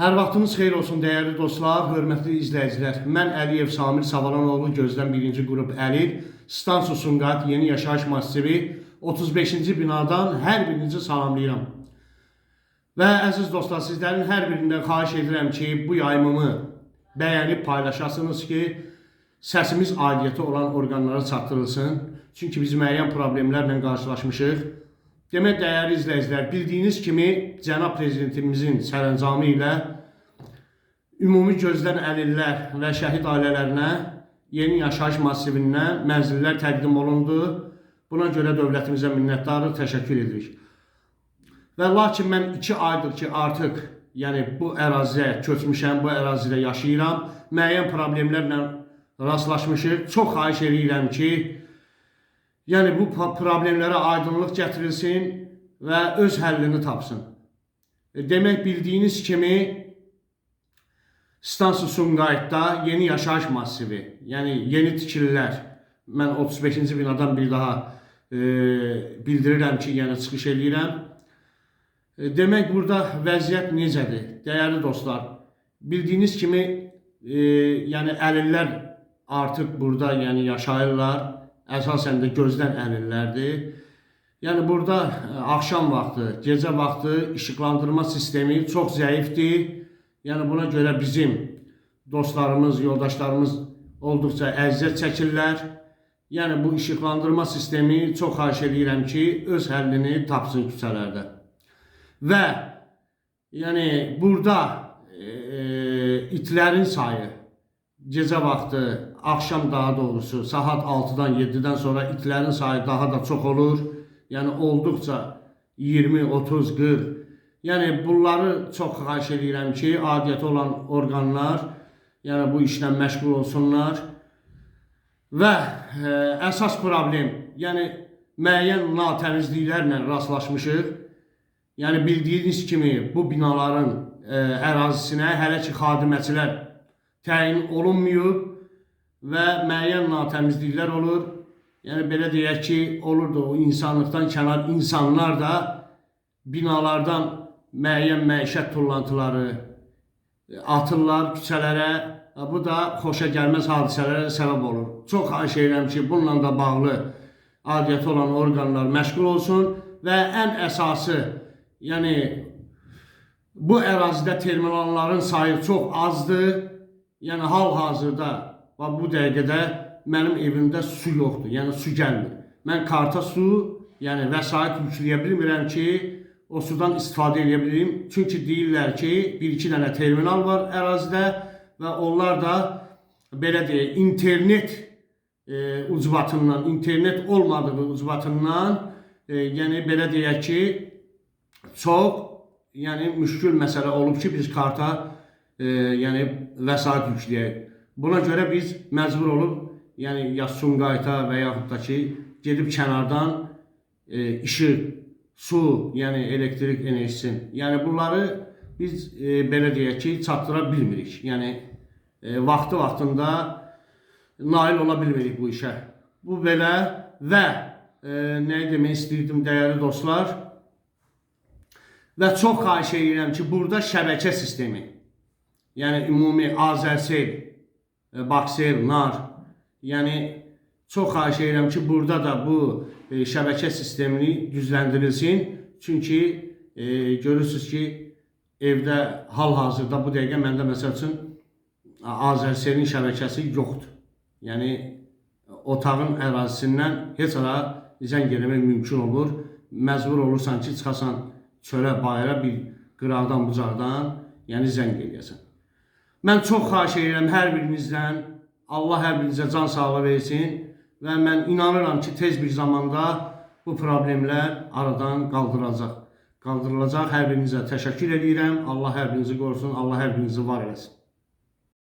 Hər vaxtınız xeyir olsun dəyərli dostlar, hörmətli izləyicilər. Mən Əliyev Samir Savalanoğlu gözdən birinci qrup Əlil, Stansiya Sumqayıt Yeni Yaşayış Massivi 35-ci binadan hər birinizi salamlayıram. Və əziz dostlar, sizlərin hər birindən xahiş edirəm ki, bu yayımımı bəyənib paylaşasınız ki, səsimiz aidiyyəti olan orqanlara çatdırılsın. Çünki biz müəyyən problemlərlə qarşılaşmışıq. Demək dəyərli izləyicilər, bildiyiniz kimi cənab prezidentimizin sərəncamı ilə ümumi gözdən əlillər və şəhid ailələrinə yeni yaşayış massivindən mənzillər təqdim olundu. Buna görə dövlətimizə minnətdarıq, təşəkkür edirik. Və lakin mən 2 aydır ki, artıq yəni bu əraziyə köçmüşəm, bu ərazidə yaşayıram. Müəyyən problemlərlə rastlaşmışıq. Çox xahiş edirəm ki, yəni bu problemlərə aydınlıq gətirilsin və öz həllini tapsın. E, Demək bildiyiniz kimi Stansiya Sumqayıtda yeni yaşayış massivi, yəni yeni tikililər. Mən 35-ci binadan bir daha e, bildirirəm ki, yəni çıxış eləyirəm. E, Demək burada vəziyyət necədir? Dəyərli dostlar, bildiyiniz kimi e, yəni əlillər artıq burada yəni yaşayırlar. Əsasən də gözdən əlillərdir. Yəni burada e, axşam vaxtı, gecə vaxtı işıqlandırma sistemi çox zəifdir. Yəni buna görə bizim dostlarımız, yoldaşlarımız olduqca əziyyət çəkirlər. Yəni bu işıqlandırma sistemi çox xahiş edirəm ki, öz həllini tapsın küçələrdə. Və yəni burada e, itlərin sayı gecə vaxtı, axşam daha doğrusu saat 6-dan 7-dən sonra itlərin sayı daha da çox olur. Yəni olduqca 20, 30, 40. Yəni bunları çox xahiş edirəm ki, adiyyəti olan orqanlar yəni bu işlə məşğul olsunlar. Və e, əsas problem, yəni müəyyən natəmizliklərlə rastlaşmışıq. Yəni bildiyiniz kimi bu binaların e, ərazisinə hələ ki xadiməçilər təyin olunmayıb və müəyyən natəmizliklər olur. Yəni belə deyək ki, olur da o insanlıqdan kənar insanlar da binalardan müəyyən məişət tullantıları atırlar küçələrə. Bu da xoşa gəlməz hadisələrə səbəb olur. Çox xahiş edirəm ki, bununla da bağlı adiyyəti olan orqanlar məşğul olsun və ən əsası, yəni bu ərazidə terminalların sayı çox azdır. Yəni hal-hazırda və bu dəqiqədə mənim evimdə su yoxdur. Yəni su gəlmir. Mən karta su, yəni vəsait yükləyə bilmirəm ki, o sudan istifadə edə bilim. Çünki deyirlər ki, bir-iki dənə terminal var ərazidə və onlar da belə deyək, internet e, ucbatından, internet olmadığı ucbatından, e, yəni belə deyək ki, çox yəni müşkül məsələ olub ki, biz karta e, yəni vəsait yükləyək. Buna görə biz məcbur olub, yəni ya Sumqayıta və yaxud da ki, gedib kənardan e, işıq, su, yəni elektrik enerjisini, yəni bunları biz e, belə deyək ki, çatdıra bilmirik. Yəni e, vaxtı vaxtında nail ola bilmirik bu işə. Bu belə və e, nə demək istəyirdim dəyərli dostlar? Və çox xahiş edirəm ki, burada şəbəkə sistemi, yəni ümumi Azərsel, Baksel, Nar, yəni çox xahiş edirəm ki, burada da bu e, şəbəkə sistemini düzləndirilsin. Çünki e, görürsüz ki, evdə hal-hazırda bu dəqiqə məndə məsəl üçün Azərselin şəbəkəsi yoxdur. Yəni otağın ərazisindən heç ara zəng eləmək mümkün olur. Məcbur olursan ki, çıxasan çölə, bayıra bir qıraqdan, bucaqdan, yəni zəng eləyəsən. Mən çox xahiş edirəm hər birinizdən. Allah hər birinizə can sağlığı versin və mən inanıram ki, tez bir zamanda bu problemlər aradan qaldırılacaq. Qaldırılacaq. Hər birinizə təşəkkür edirəm. Allah hər birinizi qorusun. Allah hər birinizi var eləsin.